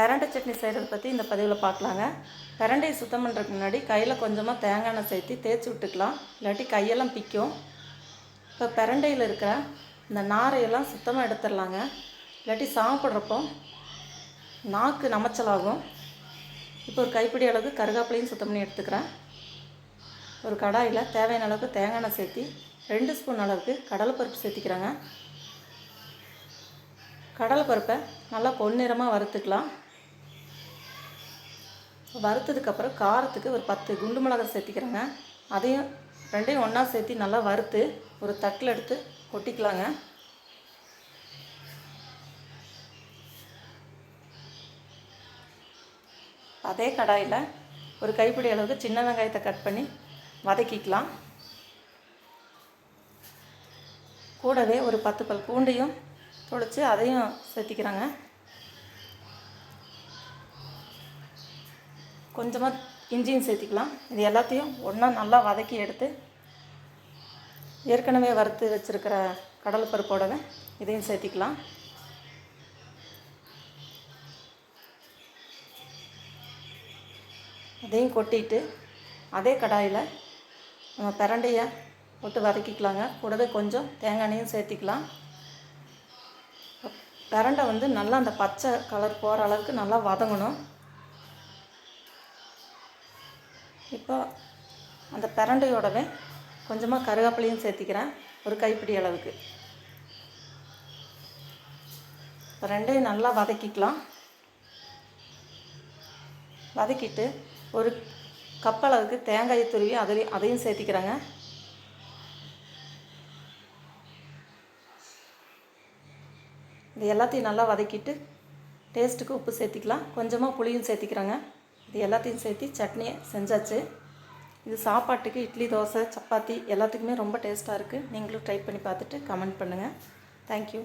பிரண்டை சட்னி செய்கிறத பற்றி இந்த பதிவில் பார்க்கலாங்க பிரண்டையை சுத்தம் பண்ணுறதுக்கு முன்னாடி கையில் கொஞ்சமாக தேங்காய் எண்ணெய் சேர்த்து தேய்ச்சி விட்டுக்கலாம். இல்லாட்டி கையெல்லாம் பிக்கும். இப்போ பிரண்டையில் இருக்கிற இந்த நாரையெல்லாம் சுத்தமாக எடுத்துடலாங்க. இல்லாட்டி சாப்பிட்றப்போ நாக்கு நமைச்சலாகும். இப்போ ஒரு கைப்பிடி அளவுக்கு கருகாப்பிலையும் சுத்தம் பண்ணி எடுத்துக்கிறேன். ஒரு கடாயில் தேவையான அளவுக்கு தேங்காய் எண்ணெய் சேர்த்து ரெண்டு ஸ்பூன் அளவுக்கு கடலைப்பருப்பு சேர்த்திக்கிறேங்க. கடலைப்பருப்பை நல்லா பொன்னிறமாக வறுத்துக்கலாம். வறுத்ததுக்கப்புறம் காரத்துக்கு ஒரு பத்து குண்டு மிளகாய் சேர்த்திக்கிறேங்க. அதையும் ரெண்டையும் ஒன்றா சேர்த்தி நல்லா வறுத்து ஒரு தட்டில் எடுத்து கொட்டிக்கலாங்க. அதே கடாயில் ஒரு கைப்பிடி அளவுக்கு சின்ன வெங்காயத்தை கட் பண்ணி வதக்கிக்கலாம். கூடவே ஒரு பத்து பல் பூண்டையும் தொளித்து அதையும் சேர்த்திக்கிறாங்க. கொஞ்சமாக இஞ்சியும் சேர்த்திக்கலாம். இது எல்லாத்தையும் ஒன்றா நல்லா வதக்கி எடுத்து ஏற்கனவே வறுத்து வச்சுருக்கிற கடலைப்பருப்போடவே இதையும் சேர்த்திக்கலாம். அதையும் கொட்டிட்டு அதே கடாயில் நம்ம பிரண்டையை போட்டு வதக்கிக்கலாங்க. கூடவே கொஞ்சம் தேங்காய் சேர்த்திக்கலாம். பிரண்டை வந்து நல்லா அந்த பச்சை கலர் போகிற அளவுக்கு நல்லா வதங்கணும். இப்போ அந்த பிரண்டையோடவே கொஞ்சமாக கருவேப்பிலையும் சேர்த்திக்கிறேன். ஒரு கைப்பிடி அளவுக்கு. ரெண்டையும் நல்லா வதக்கிக்கலாம். வதக்கிட்டு ஒரு கப் அளவுக்கு தேங்காயை துருவி அதையும் அதையும் சேர்த்திக்கிறேங்க. இது எல்லாத்தையும் நல்லா வதக்கிட்டு டேஸ்ட்டுக்கு உப்பு சேர்த்திக்கலாம். கொஞ்சமாக புளியும் சேர்த்திக்கிறாங்க. இது எல்லாத்தையும் சேர்த்து சட்னியை செஞ்சாச்சு. இது சாப்பாட்டுக்கு இட்லி தோசை சப்பாத்தி எல்லாத்துக்குமே ரொம்ப டேஸ்ட்டாக இருக்குது நீங்களும் ட்ரை பண்ணி பார்த்துட்டு கமெண்ட் பண்ணுங்கள் தேங்க்யூ